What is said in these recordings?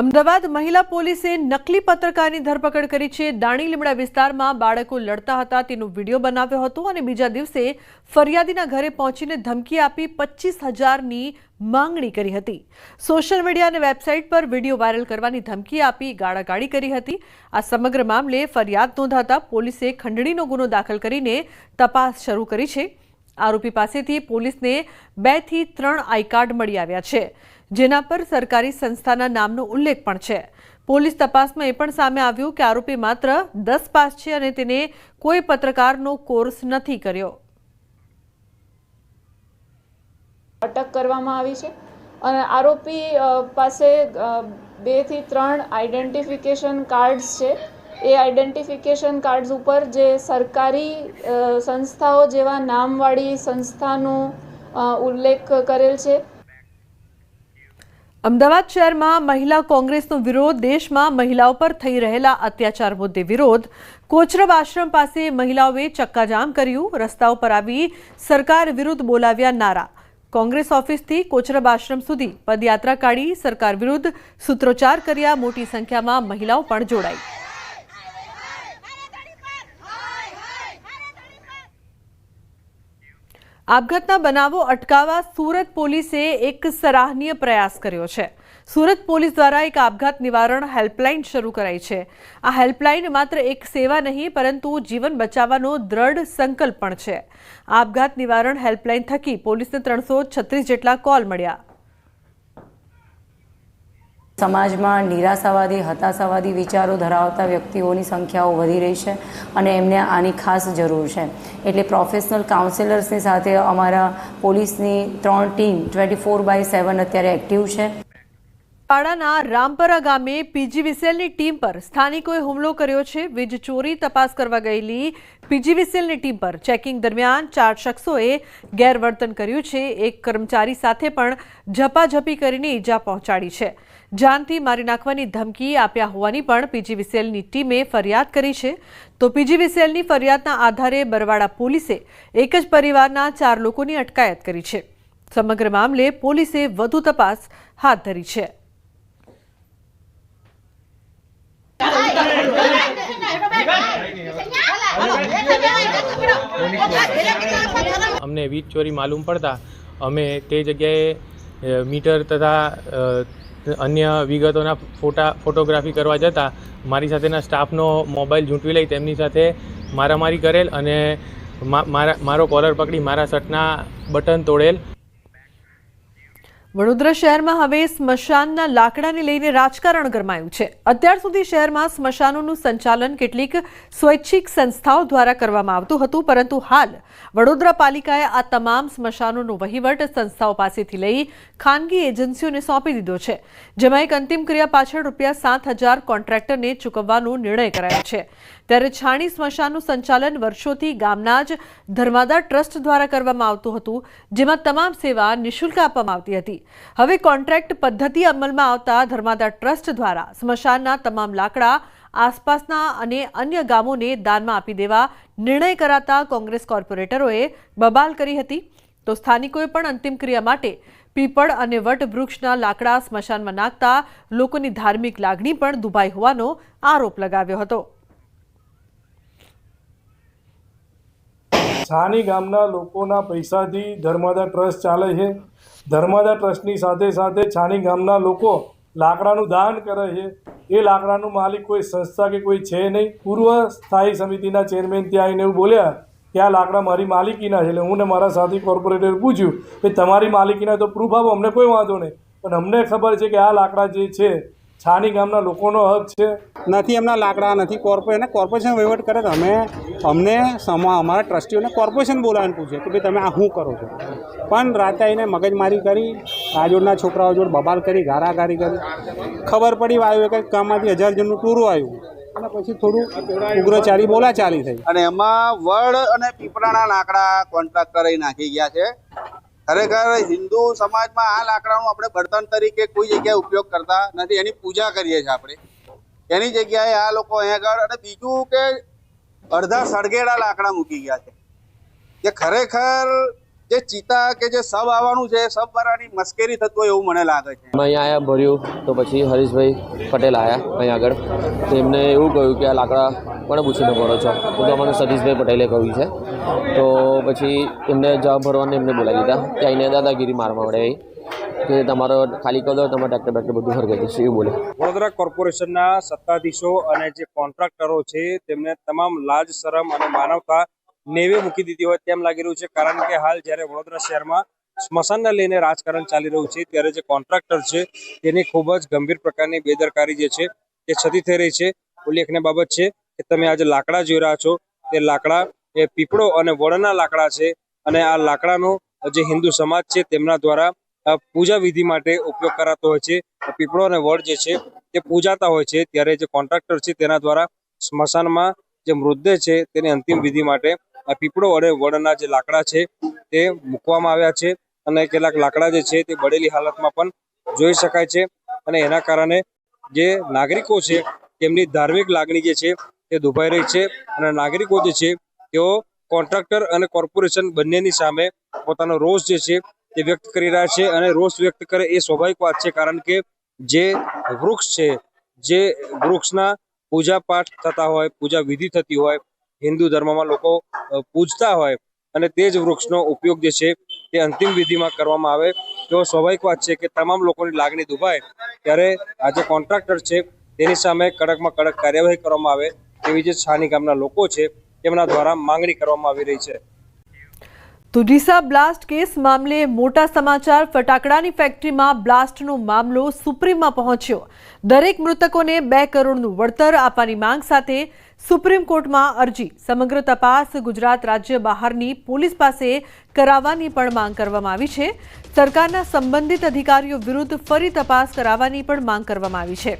અમદાવાદ મહિલા પોલીસે નકલી પત્રકારની ધરપકડ કરી છે. દાણી લીમડા વિસ્તારમાં બાળકો લડતા હતા. તેનો વીડિયો બનાવ્યો હતો અને બીજા દિવસે ફરિયાદીના ઘરે પહોંચીને ધમકી આપી પચીસ હજારની માંગણી કરી હતી. સોશિયલ મીડિયા અને વેબસાઇટ પર વીડિયો વાયરલ કરવાની ધમકી આપી ગાળાગાળી કરી હતી. આ સમગ્ર મામલે ફરિયાદ નોંધાતા પોલીસે ખંડણીનો ગુનો દાખલ કરીને તપાસ શરૂ કરી છે. આરોપી પાસેથી પોલીસને બેથી ત્રણ આઈ કાર્ડ મળી આવ્યા છે. જેના પર સરકારી સંસ્થાના નામનો ઉલ્લેખ પણ છે. પોલીસ તપાસમાં એ પણ સામે આવ્યું કે આરોપી માત્ર દસ પાસ છે અને તેને કોઈ પત્રકારનો કોર્સ નથી કર્યો. અટક કરવામાં આવી છે અને આરોપી પાસે બેથી ત્રણ આઈડેન્ટિફિકેશન કાર્ડ્સ છે. એ આઈડેન્ટિફિકેશન કાર્ડ્સ ઉપર જે સરકારી સંસ્થાઓ જેવા નામવાળી સંસ્થાનો ઉલ્લેખ કરેલ છે. અમદાવાદ શહેરમાં મહિલા કોંગ્રેસનો વિરોધ, દેશમાં મહિલાઓ પર થઈ રહેલા અત્યાચાર મુદ્દે વિરોધ. કોચરબ આશ્રમ પાસે મહિલાઓએ ચક્કાજામ કર્યું. રસ્તાઓ પર આવી સરકાર વિરુદ્ધ બોલાવ્યા નારા. કોંગ્રેસ ઓફિસથી કોચરબ આશ્રમ સુધી પદયાત્રા કાઢી સરકાર વિરુદ્ધ સૂત્રોચ્ચાર કર્યા. મોટી સંખ્યામાં મહિલાઓ પણ જોડાઈ. આપઘાતના બનાવો અટકાવવા સુરત પોલીસે એક સરાહનીય પ્રયાસ કર્યો છે. સુરત પોલીસ દ્વારા એક આપઘાત નિવારણ હેલ્પલાઇન શરૂ કરાઈ છે. આ હેલ્પલાઇન માત્ર એક સેવા નહીં, પરંતુ જીવન બચાવવાનો દ્રઢ સંકલ્પ પણ છે. આપઘાત નિવારણ હેલ્પલાઇન થકી પોલીસને ત્રણસો છત્રીસ જેટલા કોલ મળ્યા. સમાજમાં નિરાશાવાદી, હતાશાવાદી વિચારો ધરાવતા વ્યક્તિઓની સંખ્યાઓ વધી રહી છે અને એમને આની ખાસ જરૂર છે. એટલે પ્રોફેશનલ કાઉન્સેલર્સની સાથે અમારા પોલીસની ત્રણ team twenty four by seven અત્યારે એક્ટિવ છે. પાડાના રામપરા ગામે પીજીવીસીએલની ટીમ પર સ્થાનિકોએ હુમલો કર્યો છે. વીજ ચોરી તપાસ કરવા ગયેલી પીજીવીસીએલની ટીમ પર ચેકિંગ દરમિયાન ચાર શખ્સોએ ગેરવર્તન કર્યું છે. એક કર્મચારી સાથે પણ ઝપાઝપી કરીને ઈજા પહોંચાડી છે. જાનથી મારી નાખવાની ધમકી આપ્યા હોવાની પણ પીજીવીસીએલની ટીમે ફરિયાદ કરી છે. તો પીજીવીસીએલની ફરિયાદના આધારે બરવાડા પોલીસે એક જ પરિવારના ચાર લોકોની અટકાયત કરી છે. સમગ્ર મામલે પોલીસે વધુ તપાસ હાથ ધરી છે. અમને વીજ ચોરી માલુમ પડતા અમે તે જગ્યાએ મીટર તથા અન્ય વિગતોના ફોટા, ફોટોગ્રાફી કરવા જતાં મારી સાથેના સ્ટાફનો મોબાઈલ ઝૂંટવી લઈ તેમની સાથે મારામારી કરેલ અને મારા, મારો કોલર પકડી મારા શર્ટના બટન તોડેલ. વડોદરા શહેરમાં હવે સ્મશાનના લાકડાને લઈને રાજકારણ ગરમાયું છે. અત્યાર સુધી શહેરમાં સ્મશાનોનું સંચાલન કેટલીક સ્વૈચ્છિક સંસ્થાઓ દ્વારા કરવામાં આવતું હતું, પરંતુ હાલ વડોદરા પાલિકાએ આ તમામ સ્મશાનોનો વહીવટ સંસ્થાઓ પાસેથી લઈ ખાનગી એજન્સીઓને સોંપી દીધો છે, જેમાં એક અંતિમ ક્રિયા પાછળ રૂપિયા સાત હજાર કોન્ટ્રાક્ટરને ચૂકવવાનો નિર્ણય કરાયો છે. ત્યારે છાણી સ્મશાનનું સંચાલન વર્ષોથી ગામના જ ધર્માદા ટ્રસ્ટ દ્વારા કરવામાં આવતું હતું, જેમાં તમામ સેવા નિઃશુલ્ક આપવામાં આવતી હતી. હવે કોન્ટ્રાક્ટ પદ્ધતિ અમલમાં આવતા ધર્માદા ટ્રસ્ટ દ્વારા સ્મશાનના તમામ લાકડા આસપાસના અને અન્ય ગામોને દાનમાં આપી દેવા નિર્ણય કરાતા કોંગ્રેસ કોર્પોરેટરોએ બબાલ કરી હતી. તો સ્થાનિકોએ પણ અંતિમ ક્રિયા માટે પીપળ અને વટ વૃક્ષના લાકડા સ્મશાનમાં નાખતા લોકોની ધાર્મિક લાગણી પણ દુભાઈ હોવાનો આરોપ લગાવ્યો હતો. છાની ગામના લોકોના પૈસાથી ધર્માદા ટ્રસ્ટ ચાલે છે. ધર્માદા ટ્રસ્ટની સાથે સાથે છાની ગામના લોકો લાકડાનું દાન કરે છે. એ લાકડાનું માલિક કોઈ સંસ્થા કે કોઈ છે નહીં. પૂર્વ સ્થાયી સમિતિના ચેરમેન ત્યાં આવીને એવું બોલ્યા કે આ લાકડા મારી માલિકીના છે. એટલે હું ને મારા સાથી કોર્પોરેટરે પૂછ્યું કે તમારી માલિકીના તો પ્રૂફ આપો, અમને કોઈ વાંધો નહીં. પણ અમને ખબર છે કે આ લાકડા જે છે છાની ગામના લોકોનો હક છે. નથી એમના લાકડા નથી કોર્પોરેશન કોર્પોરેશન વહીવટ કરે તો અમે અમને સમા અમારા ટ્રસ્ટીઓને કોર્પોરેશન બોલાવીને પૂછે કે ભાઈ તમે આ શું કરો છો? પણ રાતે આવીને મગજમારી કરી રાજોડના છોકરાઓ જોડે બબાલ કરી ગારાગારી કરી. ખબર પડી આવ્યું કે કામમાંથી હજાર જણનું ટૂરું આવ્યું. અને પછી થોડું ઉગ્રચારી બોલાચાલી થઈ. અને એમાં વડ અને પીપળાના લાકડા કોન્ટ્રાક્ટરે નાખી ગયા છે. ખરેખર હિન્દુ સમાજમાં આ લાકડાનું આપણે બળતણ તરીકે કોઈ જગ્યાએ ઉપયોગ કરતા નથી. એની પૂજા કરીએ છીએ આપણે. એની જગ્યાએ આ લોકો અહીંયા આગળ અને બીજું કે અડધા સળગેડા લાકડા મૂકી ગયા છે. કે ખરેખર જે ચિતા કે જે સબ આવવાનું છે સબ વાળાની મસ્કેરી થતું હોય એવું મને લાગે છે. અમે અહીંયા આવ્યા ભર્યું તો પછી હરીશભાઈ પટેલ આવ્યા અહીંયા આગળ. તો એમને એવું કહ્યું કે આ લાકડા કોને પૂછીને ભરો છો? તો અમને સતીશભાઈ પટેલે કહ્યું છે. તો પછી એમને જવાબ ભરવાને એમને બોલાવી દીધા કે અહીંને દાદાગીરી મારવા મળે એ કે તમારો ખાલી કરી તમારે ટ્રેક્ટર બેક્ટર બધું હરગાઈ છે એવું બોલે. વડોદરા કોર્પોરેશનના સત્તાધીશો અને જે કોન્ટ્રાક્ટરો છે તેમને તમામ લાજ શરમ અને માનવતા નેવે મૂકી દીધી હોય તેમ લાગી રહ્યું છે. કારણ કે હાલ જ્યારે વડોદરા શહેરમાં સ્મશાનને લઈને રાજકારણ ચાલી રહ્યું છે, ત્યારે જે કોન્ટ્રાક્ટર છે, તેની ખૂબ જ ગંભીર પ્રકારની બેદરકારી જે છે, તે છતી થઈ રહી છે. ઉલ્લેખનીય બાબત છે કે તમે આજે લાકડા જોઈ રહ્યા છો. તે લાકડા, એ પીપળો અને વડના લાકડા છે અને આ લાકડાનો જે હિન્દુ સમાજ છે, તેમના દ્વારા પૂજા વિધિ માટે ઉપયોગ કરાતો હોય છે. પીપળો અને વડ જે છે, તે પૂજાતા હોય છે. ત્યારે જે કોન્ટ્રાક્ટર છે, તેના દ્વારા સ્મશાનમાં જે મૃતદેહ છે, તેની અંતિમ વિધિ માટે આ પીપળો અને વડના જે લાકડા છે, તે મૂકવામાં આવ્યા છે અને કેટલાક લાકડા જે છે, તે બળેલી હાલતમાં પણ જોઈ શકાય છે અને એના કારણે જે નાગરિકો છે, તેમની ધાર્મિક લાગણી જે છે, તે દુભાઈ રહી છે અને નાગરિકો જે છે, તેઓ કોન્ટ્રાક્ટર અને કોર્પોરેશન બંનેની સામે પોતાનો રોષ જે છે, તે વ્યક્ત કરી રહ્યા છે અને રોષ વ્યક્ત કરે એ સ્વાભાવિક વાત છે કારણ કે જે વૃક્ષ છે, જે વૃક્ષના પૂજા પાઠ થતા હોય પૂજા વિધિ થતી હોય હિન્દુ ધર્મમાં લોકો પૂજતા હોય અને તે જ વૃક્ષનો ઉપયોગ જે છે તે અંતિમ વિધિમાં કરવામાં આવે. તો સ્વાભાવિક વાત છે કે તમામ લોકોની લાગણી દુભાય ત્યારે આ જે કોન્ટ્રાક્ટર છે તેની સામે કડકમાં કડક કાર્યવાહી કરવામાં આવે તેવી જે છાની ગામના લોકો છે તેમના દ્વારા માંગણી કરવામાં આવી રહી છે. તો બ્લાસ્ટ કેસ મામલે મોટા સમાચાર. ફટાકડાની ફેક્ટરીમાં બ્લાસ્ટનો મામલો સુપ્રીમમાં પહોંચ્યો. દરેક મૃતકોને બે કરોડનું વળતર આપવાની માંગ સાથે સુપ્રીમ કોર્ટમાં અરજી. સમગ્ર તપાસ ગુજરાત રાજ્ય બહારની પોલીસ પાસે કરાવવાની પણ માંગ કરવામાં આવી છે. સરકારના સંબંધિત અધિકારીઓ વિરુદ્ધ ફરી તપાસ કરાવવાની પણ માંગ કરવામાં આવી છે.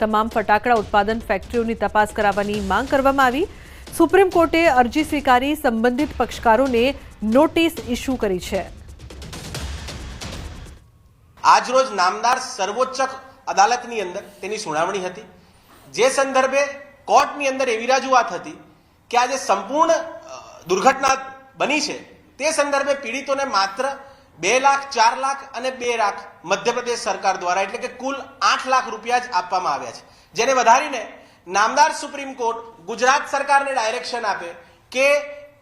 તમામ ફટાકડા ઉત્પાદન ફેક્ટરીઓની તપાસ કરાવવાની માંગ કરવામાં આવી. સુપ્રીમ કોર્ટે અરજી સ્વીકારી સંબંધિત પક્ષકારોને નોટિસ ઇસ્યુ કરી છે. આજરોજ નામદાર સર્વોચ્ચ અદાલતની અંદર તેની સુનાવણી હતી. જે સંદર્ભે કોર્ટની અંદર એવી રજૂઆત હતી કે આ જે સંપૂર્ણ દુર્ઘટના બની છે, તે સંદર્ભે પીડિતોને માત્ર બે લાખ, ચાર લાખ અને બે લાખ મધ્યપ્રદેશ સરકાર દ્વારા, એટલે કે કુલ આઠ લાખ રૂપિયા જ આપવામાં આવ્યા છે. જેને વધારીને નામદાર સુપ્રીમ કોર્ટ ગુજરાત સરકારને ડાયરેક્શન આપે કે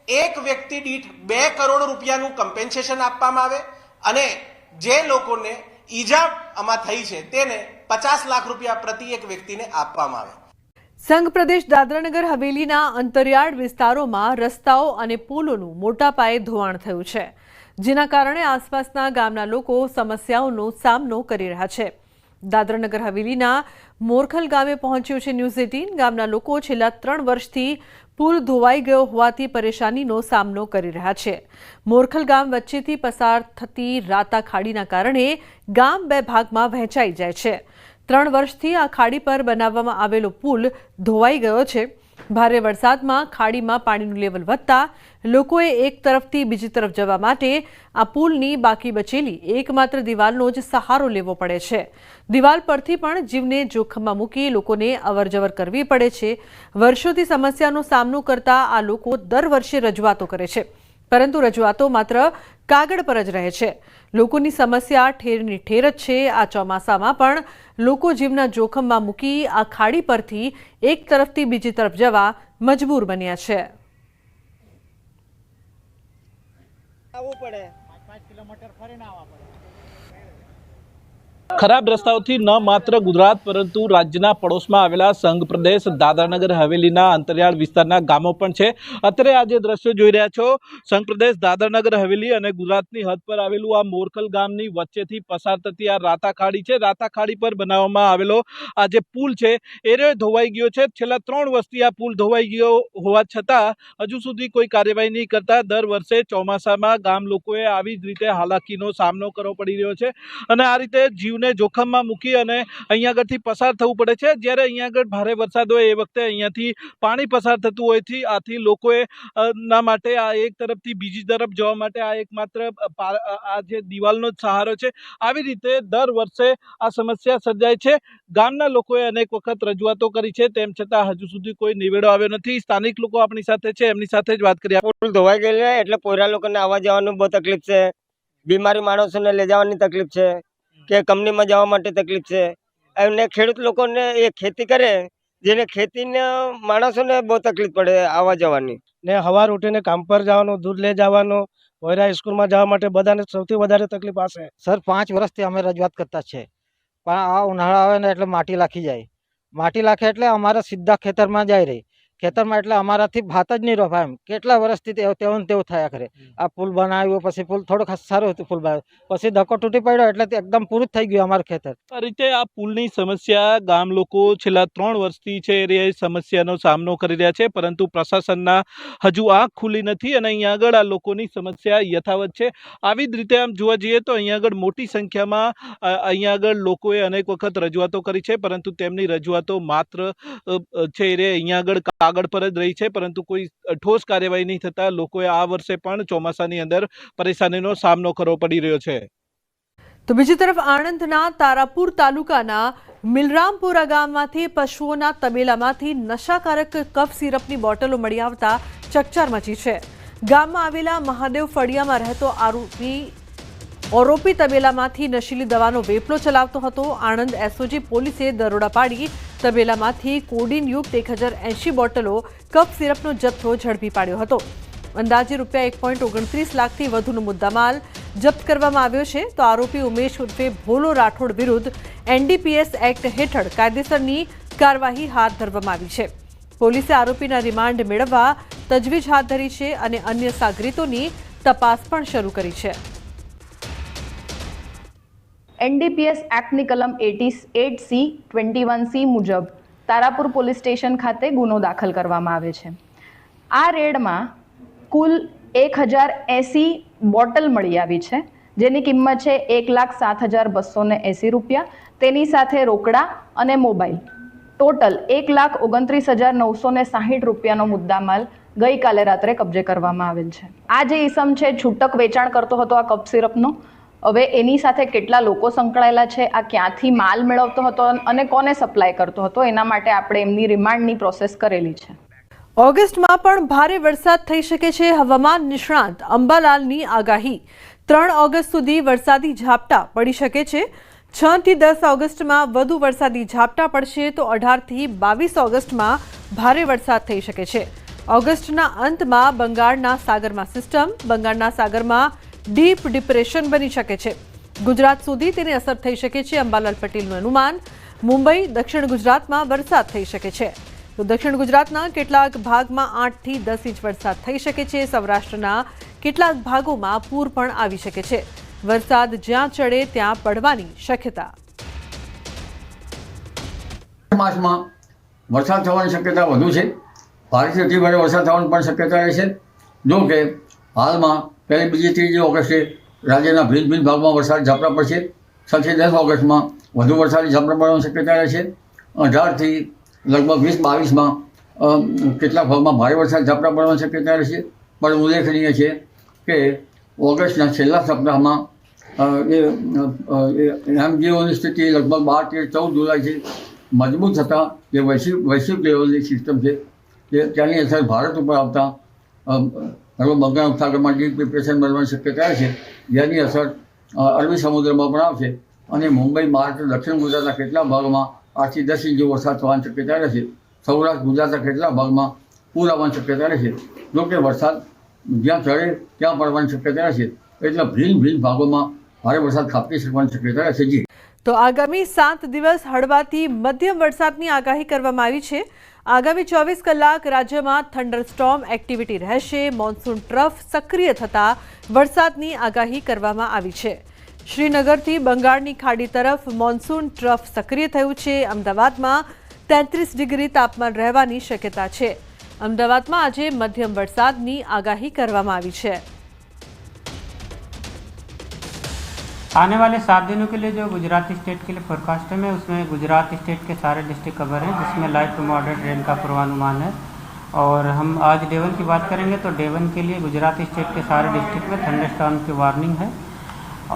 એક વ્યક્તિ દીઠ બે કરોડ રૂપિયાનું કમ્પેન્સેશન આપવામાં આવે અને જે લોકોને ઈજા આમાં થઈ છે તેને પચાસ લાખ રૂપિયા પ્રતિ એક વ્યક્તિને આપવામાં આવે. સંઘ પ્રદેશ દાદરાનગર હવેલીના અંતરિયાળ વિસ્તારોમાં રસ્તાઓ અને પુલોનું મોટા પાયે ધોવાણ થયું છે. જેના કારણે આસપાસના ગામના લોકો સમસ્યાઓનો સામનો કરી રહ્યા છે. દાદરાનગર હવેલીના મોરખલ ગામે પહોંચ્યું છે ન્યૂઝ એટીન ગામના લોકો છેલ્લા ત્રણ વર્ષથી પુલ ધોવાઈ ગયો હોવાથી પરેશાનીનો સામનો કરી રહ્યા છે. મોરખલ ગામ વચ્ચેથી પસાર થતી રાતા ખાડીના કારણે ગામ બે ભાગમાં વહેંચાઈ જાય છે. ત્રણ વર્ષથી આ ખાડી પર બનાવવામાં આવેલો પુલ ધોવાઈ ગયો છે. ભારે વરસાદમાં ખાડીમાં પાણીનું લેવલ વધતા લોકોએ એક તરફથી બીજી તરફ જવા માટે આ પુલની બાકી બચેલી એકમાત્ર દિવાલનો જ સહારો લેવો પડે છે. દિવાલ પરથી પણ જીવને જોખમમાં મૂકી લોકોને અવરજવર કરવી પડે છે. વર્ષોથી સમસ્યાનો સામનો કરતા આ લોકો દર વર્ષે રજૂઆતો કરે છે. પરંતુ રજૂઆતો માત્ર કાગળ પર જ રહે છે. લોકોની સમસ્યા ઠેરની ઠેર જ છે. આ ચોમાસામાં પણ લોકો જીવના જોખમમાં મૂકી આ ખાડી પરથી એક તરફથી બીજી તરફ જવા મજબૂર બન્યા છે. ખરાબ રસ્તાઓથી ન માત્ર ગુજરાત, પરંતુ રાજ્યના પડોશમાં આવેલા સંઘ, પ્રદેશ દાદરાનગર હવેલીના અંતરિયાળ વિસ્તારના ગામો પણ છે. અત્યારે આ જે દ્રશ્યો જોઈ રહ્યા છો, સંઘ, પ્રદેશ દાદરાનગર હવેલી અને ગુજરાતની હદ પર આવેલું આ મોરખલ ગામની વચ્ચેથી પસાર થતી આ રાતાખાડી છે. રાતાખાડી પર બનાવવામાં આવેલો આ જે પુલ છે, એ ધોવાઈ ગયો છે. છેલ્લા ત્રણ વર્ષથી આ પુલ ધોવાઈ ગયો હોવા છતાં હજુ સુધી કોઈ કાર્યવાહી નહીં કરતા. દર વર્ષે ચોમાસામાં ગામ લોકોએ આવી જ રીતે હાલાકીનો સામનો કરવો પડી રહ્યો છે અને આ રીતે જીવ જીવને જોખમમાં મૂકી અને અહીંયા આગળથી પસાર થવું પડે છે. જ્યારે અહીંયા આગળ ભારે વરસાદ હોય એ વખતે અહીંયાથી પાણી પસાર થતું હોયથી આથી લોકોએ ના માટે આ એક તરફથી બીજી તરફ જવા માટે આ એકમાત્ર આ જે દિવાલનો જ સહારો છે. આવી રીતે દર વર્ષે આ સમસ્યા સર્જાય છે. ગામના લોકોએ અનેક વખત રજૂઆતો કરી છે. તેમ છતાં હજુ સુધી કોઈ નિવેડો આવ્યો નથી. સ્થાનિક લોકો આપણી સાથે છે. એમની સાથે જ વાત કરી પુલ ધોવાઈ ગયેલું એટલે પોયરા લોકોને આવવા જવાનું બહુ તકલીફ છે. બીમારી માણસોને લઈ જવાની તકલીફ છે. કે કંપનીમાં જવા માટે તકલીફ છે. અને ખેડૂત લોકોને એ ખેતી કરે જેને ખેતીને માણસોને બહુ તકલીફ પડે આવવા જવાની. ને હવાર ઉઠીને કામ પર જવાનું દૂધ લઈ જવાનું પોયરા સ્કૂલમાં જવા માટે બધાને સૌથી વધારે તકલીફ આ છે. સર પાંચ વર્ષથી અમે રજૂઆત કરતા છે. પણ આ ઉનાળા આવે ને એટલે માટી લાખી જાય. માટી લાખે એટલે અમારા સીધા ખેતરમાં જાય રહી. ખેતરમાં એટલે અમારાથી ભાત જ નહીં રોપાય એમ. કેટલા વર્ષથી તેવું તેવું થયા કરે. આ પુલ બનાવ્યો પછી પુલ થોડોક સારું હતું પુલ બનાવ્યો. પછી ધક્કો તૂટી પડ્યો એટલે એકદમ પૂરું થઈ ગયું અમારું ખેતર. આ રીતે આ પુલની સમસ્યા ગામ લોકો છેલ્લા ત્રણ વર્ષથી છે એ સમસ્યાનો સામનો કરી રહ્યા છે પરંતુ પ્રશાસનના હજુ આંખ ખુલી નથી અને અહીંયા આગળ આ લોકોની સમસ્યા યથાવત છે. આવી જ રીતે આમ જોવા જઈએ તો અહીંયા આગળ મોટી સંખ્યામાં અહીંયા આગળ લોકોએ અનેક વખત રજૂઆતો કરી છે પરંતુ તેમની રજૂઆતો માત્ર છે એ અહીંયા આગળ કાગળ પર જ રહી છે, પરંતુ કોઈ ઠોસ કાર્યવાહી નહીં થતાં લોકોએ આ વર્ષે પણ ચોમાસાની અંદર પરેશાનીનો સામનો કરવો પડી રહ્યો છે. તો બીજી તરફ આણંદના તારાપુર તાલુકાના મિલરામપુરા ગામમાંથી પશુઓના તબેલામાંથી નશાકારક કફ સિરપની બોટલો મળી આવતા ચકચાર મચી છે. ગામમાં આવેલા મહાદેવ ફળિયામાં રહેતો આરોપી ઓરોપી તબેલામાંથી નશીલી દવાનો વેપલો ચલાવતો હતો. આણંદ એસઓજી પોલીસે દરોડા પાડી તબેલામાંથી કોડિનયુક્ત એક હજાર એંશી બોટલો કફ સિરપનો જથ્થો ઝડપી પાડ્યો હતો. અંદાજે રૂપિયા એક પોઈન્ટ ઓગણત્રીસ લાખથી વધુનો મુદ્દામાલ જપ્ત કરવામાં આવ્યો છે. તો આરોપી ઉમેશ ઉર્ફે ભોલો રાઠોડ વિરુદ્ધ એનડીપીએસ એક્ટ હેઠળ કાયદેસરની કાર્યવાહી હાથ ધરવામાં આવી છે. પોલીસે આરોપીના રિમાન્ડ મેળવવા તજવીજ હાથ ધરી છે અને અન્ય સાગરીતોની તપાસ પણ શરૂ કરી છે. એનડીપીએસ એક્ટની કલમ eighty eight C twenty one C મુજબ તારાપુર પોલીસ સ્ટેશન ખાતે ગુનો દાખલ કરવામાં આવે છે. આ રેડમાં કુલ એક હજાર એંસી બોટલ મળી આવી છે, જેની કિંમત છે એક લાખ સાત હજાર બસો ને એંસી રૂપિયા. તેની સાથે રોકડા અને મોબાઈલ. ટોટલ એક લાખ ઓગણત્રીસ હજાર નવસો ને સાહીઠ રૂપિયાનો મુદ્દામાલ ગઈકાલે રાત્રે કબજે કરવામાં આવેલ છે. આ જે ઈસમ છે, છૂટક વેચાણ કરતો હતો આ કપ સિરપનો હવે એની સાથે કેટલા લોકો સંકળાયેલા છે? આ ક્યાંથી માલ મેળવતો હતો અને કોને સપ્લાય કરતો હતો? એના માટે આપણે એમની રિમાન્ડની પ્રોસેસ કરેલી છે. ઓગસ્ટમાં પણ ભારે વરસાદ થઈ શકે છે હવામાન નિષ્ણાંત અંબાલાલની આગાહી. ત્રણ ઓગસ્ટ સુધી વરસાદી ઝાપટા પડી શકે છે. છ થી દસ ઓગસ્ટમાં વધુ વરસાદી ઝાપટા પડશે તો અઢારથી બાવીસ ઓગસ્ટમાં ભારે વરસાદ થઈ શકે છે. ઓગસ્ટના અંતમાં બંગાળના સાગરમાં સિસ્ટમ બંગાળના સાગરમાં ડીપ ડિપ્રેશન બની શકે છે. ગુજરાત સુધી તેની અસર થઈ શકે છે. અંબાલાલ પટેલનું અનુમાન, મુંબઈ, દક્ષિણ ગુજરાતમાં વરસાદ થઈ શકે છે. તો દક્ષિણ ગુજરાતના કેટલાક ભાગમાં આઠથી દસ ઇંચ વરસાદ થઈ શકે છે. સૌરાષ્ટ્રના કેટલાક ભાગોમાં પૂર પણ આવી શકે છે. વરસાદ જ્યાં ચડે ત્યાં પડવાની શક્યતા. માસમાં વરસાદ થવાની શક્યતા વધુ છે. ભારે વરસાદ થવાની પણ શક્યતા રહેશે જો હાલમાં પહેલી બીજી ત્રીજી ઓગસ્ટે રાજ્યના ભિન્ન ભિન્ન ભાગમાં વરસાદ ઝાપટા પડશે. છથી દસ ઓગસ્ટમાં વધુ વરસાદી ઝાપટા પડવાની શક્યતા રહેશે. અઢારથી લગભગ વીસ બાવીસમાં કેટલાક ભાગમાં ભારે વરસાદ ઝાપટા પડવાની શક્યતા રહેશે. પણ ઉલ્લેખનીય છે કે ઓગસ્ટના છેલ્લા સપ્તાહમાં એ એમજીઓની સ્થિતિ લગભગ બાર તેર ચૌદ છે. મજબૂત થતાં જે વૈશ્વિક વૈશ્વિક લેવલની સિસ્ટમ છે કે તેની અસર ભારત ઉપર આવતા અ, હવે બંગાળ ઉપસાગરમાં ડીપ ડિપ્રેશન બનવાની શક્યતા છે? જેની અસર અરબી સમુદ્રમાં પણ આવશે અને મુંબઈ મહારાષ્ટ્ર દક્ષિણ ગુજરાતના કેટલા ભાગમાં આઠથી દસ ઇંચ વરસાદ થવાની શક્યતા રહેશે? સૌરાષ્ટ્ર ગુજરાતના કેટલા ભાગમાં પૂર આવવાની શક્યતા રહેશે? જોકે વરસાદ જ્યાં ચડે ત્યાં પડવાની શક્યતા રહેશે. એટલે ભિન્ન ભિન્ન ભાગોમાં ભારે વરસાદ ખાબકી શકવાની શક્યતા જી. તો આગામી સાત દિવસ હળવાથી મધ્યમ વરસાદની આગાહી કરવામાં આવી છે. આગામી ચોવીસ કલાક રાજ્યમાં થંડરસ્ટોર્મ એક્ટિવિટી રહેશે. મોન્સૂન ટ્રફ સક્રિય થતાં વરસાદની આગાહી કરવામાં આવી છે. શ્રીનગરથી બંગાળની ખાડી તરફ મોન્સૂન ટ્રફ સક્રિય થયું છે. અમદાવાદમાં તેત્રીસ ડિગ્રી તાપમાન રહેવાની શક્યતા છે. અમદાવાદમાં આજે મધ્યમ વરસાદની આગાહી કરવામાં આવી છે. आने वाले सात दिनों के लिए जो गुजरात स्टेट के लिए फोरकास्टम है उसमें गुजरात स्टेट के सारे डिस्ट्रिक्ट कवर हैं, जिसमें लाइट टू मॉडरेट रेन का पूर्वानुमान है। और हम आज डेवन की बात करेंगे तो डेवन के लिए गुजरात स्टेट के सारे डिस्ट्रिक्ट में थंडर थंडरस्टॉर्म की वार्निंग है।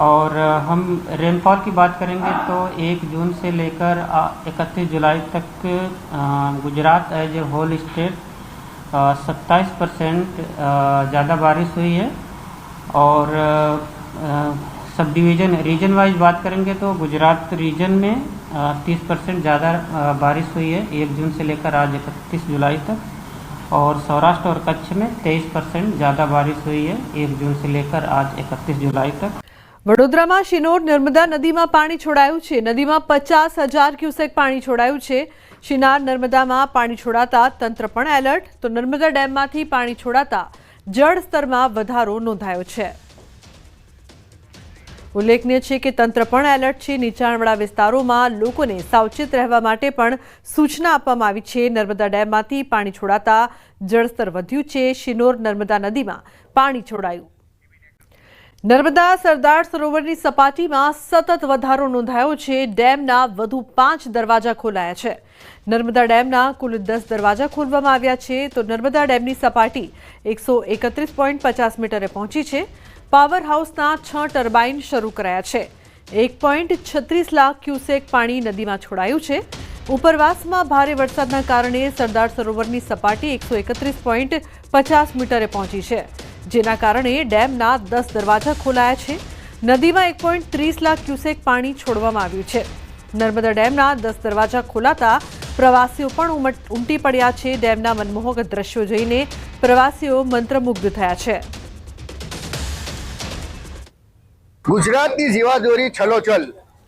और हम रेनफॉल की बात करेंगे तो एक जून से लेकर इकतीस जुलाई तक Gujarat as a whole state सत्ताईस परसेंट ज़्यादा बारिश हुई है। और सब डिवीज़न रीजन वाइज बात करेंगे तो गुजरात रीजन में तीस परसेंट ज़्यादा अ, बारिश हुई है एक जून से लेकर आज इकतीस जुलाई तक और सौराष्ट्र और कच्छ में तेईस परसेंट ज़्यादा बारिश हुई है एक जून से लेकर आज इकतीस जुलाई तक વડોદરામાં શિનોર નર્મદા નદીમાં પાણી છોડાયું છે નદીમાં પચાસ હજાર ક્યુસેક પાણી છોડાયું છે શિનાર નર્મદામાં પાણી છોડાતા તંત્ર પણ એલર્ટ તો નર્મદા ડેમમાંથી પાણી છોડાતા જળસ્તરમાં વધારો નોંધાયો છે ઉલ્લેખનીય છે કે તંત્ર પણ એલર્ટ છે. નીચાણવાળા વિસ્તારોમાં લોકોને સાવચેત રહેવા માટે પણ સૂચના આપવામાં આવી છે. નર્મદા ડેમમાંથી પાણી છોડાતા જળસ્તર વધ્યું છે. શિનોર નર્મદા નદીમાં પાણી છોડાયું. નર્મદા સરદાર સરોવરની સપાટીમાં સતત વધારો નોંધાયો છે. ડેમના વધુ પાંચ દરવાજા ખોલાયા છે. નર્મદા ડેમના કુલ દસ દરવાજા ખોલવામાં આવ્યા છે. તો નર્મદા ડેમની સપાટી એકસો એકત્રીસ પોઈન્ટ પચાસ મીટરે પહોંચી છે. પાવર હાઉસના છ ટર્બાઇન શરૂ કરાયા છે. એક પોઈન્ટ છત્રીસ લાખ ક્યુસેક પાણી નદીમાં છોડાયું છે. ઉપરવાસમાં ભારે વરસાદના કારણે સરદાર સરોવરની સપાટી એકસો એકત્રીસ પોઈન્ટ પચાસ મીટરે પહોંચી છે. જેના કારણે ડેમના દસ દરવાજા ખોલાયા છે. નદીમાં એક પોઈન્ટ ત્રીસ લાખ ક્યુસેક પાણી છોડવામાં આવ્યું છે. નર્મદા ડેમના દસ દરવાજા ખોલાતા પ્રવાસીઓ પણ ઉમટ ઉમટી પડ્યા છે. ડેમના મનમોહક દ્રશ્યો જોઈને પ્રવાસીઓ મંત્રમુગ્ધ થયા છે. ગુજરાતની જીવાદોરી છલોછલ.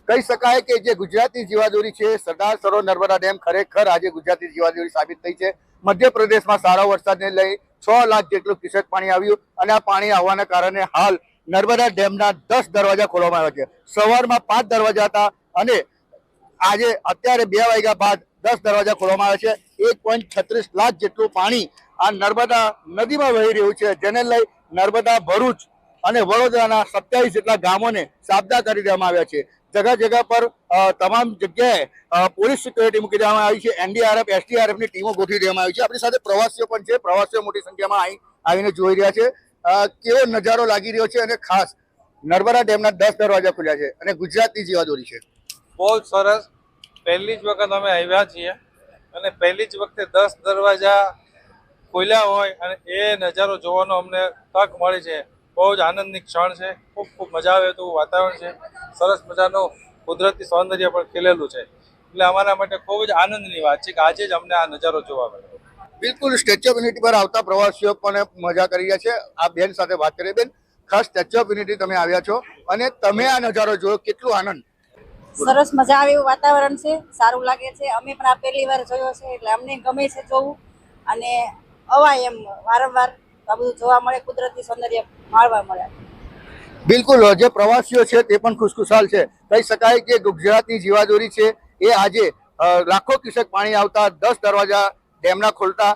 કહી શકાય કે જે ગુજરાતની જીવાદોરી છે, સરદાર સરોવર નર્મદા ડેમ ખરેખર આજે ગુજરાતની જીવાદોરી સાબિત થઈ છે. મધ્યપ્રદેશમાં સારા વરસાદને લઈ છ લાખ જેટલું કિશક પાણી આવ્યું અને આ પાણી આવવાના કારણે હાલ નર્મદા ડેમના દસ દરવાજા ખોલવામાં આવ્યા છે. સવારમાં પાંચ દરવાજા હતા અને આજે અત્યારે બે વાગ્યા બાદ દસ દરવાજા ખોલવામાં આવ્યા છે. એક પોઈન્ટ છત્રીસ લાખ જેટલું પાણી આ નર્મદા નદીમાં વહી રહ્યું છે, જેને લઈ નર્મદા ભરૂચ અને વડોદરાના સત્યાવીસ જેટલા ગામોને સાબદા કરી દેવામાં આવ્યા છે. જગા જગા પર તમામ જગ્યાએ પોલીસ સિક્યોરિટી મૂકી દેવામાં આવી છે. એનડીઆરએફ, એસડીઆરએફની ટીમો ગોઠવી દેવામાં આવી છે. આપણી સાથે પ્રવાસીઓ પણ છે. પ્રવાસીઓ મોટી સંખ્યામાં અહીં આવીને જોઈ રહ્યા છે. કેવો નજારો લાગી રહ્યો છે અને ખાસ નર્મદા ડેમના દસ દરવાજા ખુલ્યા છે અને ગુજરાતની જીવાદોરી છે. બહુ સરસ. પહેલી જ વખત અમે આવ્યા છીએ અને પહેલી જ વખતે દસ દરવાજા ખોલ્યા હોય અને એ નજારો જોવાનો અમને તક મળી છે. બહુ જ આનંદની ક્ષણ છે. ખૂબ ખૂબ મજા આવે તેવું વાતાવરણ છે. સરસ મજાનું કુદરતી સૌંદર્ય પણ ખીલેલું છે. એટલે અમારા માટે ખૂબ જ આનંદની વાત છે કે આજે જ અમને આ નજારો જોવા મળ્યો. બિલકુલ સ્ટેચ્યુ ઓફ યુનિટી પર આવતા પ્રવાસીઓ પણ મજા કરી રહ્યા છે. આ બેન સાથે વાત કરીએ. બેન ખાસ સ્ટેચ્યુ ઓફ યુનિટી તમે આવ્યા છો અને તમે આ નજારો જોયો. કેટલું આનંદ? સરસ મજા આવે એવું વાતાવરણ છે. સારું લાગે છે. અમે પણ આ પહેલી વાર જોયો છે. એટલે અમને ગમે છે જોવું. અને અવાય એમ વારંવાર જોવા મળે, કુદરતી સૌંદર્ય માણવા બિલકુલ, જે પ્રવાસીઓ છે તે પણ ખુશખુશાલ છે. કહી શકાય કે ગુજરાતની જીવાદોરી છે એ આજે લાખો ક્યુસેક પાણી આવતા દસ દરવાજા ડેમના ખોલતા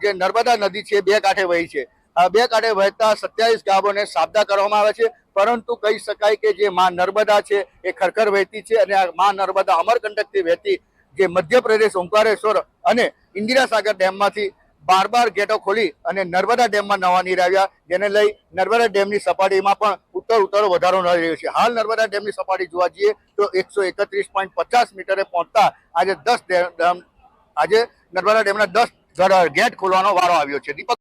જે નર્મદા નદી છે બે કાંઠે વહી છે. બે કાંઠે વહેતા સત્યાવીસ ગામોને સાબદા કરવામાં આવે છે. પરંતુ કહી શકાય કે જે માં નર્મદા છે એ ખરખર વહેતી છે અને આ માં નર્મદા અમરકંટકથી વહેતી જે મધ્યપ્રદેશ, ઓંકારેશ્વર અને ઇન્દિરા સાગર ડેમમાંથી બાર બાર ગેટો ખોલી અને નર્મદા ડેમમાં નવા નીર આવ્યા, જેને લઈ નર્મદા ડેમની સપાટીમાં પણ ઉત્તર ઉત્તર વધારો નડી રહ્યો છે. હાલ નર્મદા ડેમની સપાટી જોવા જઈએ તો એકસો એકત્રીસ પોઈન્ટ પચાસ મીટરે પહોંચતા આજે દસ ડેમ, આજે નર્મદા ડેમના દસ ગેટ ખોલવાનો વારો આવ્યો છે. દીપક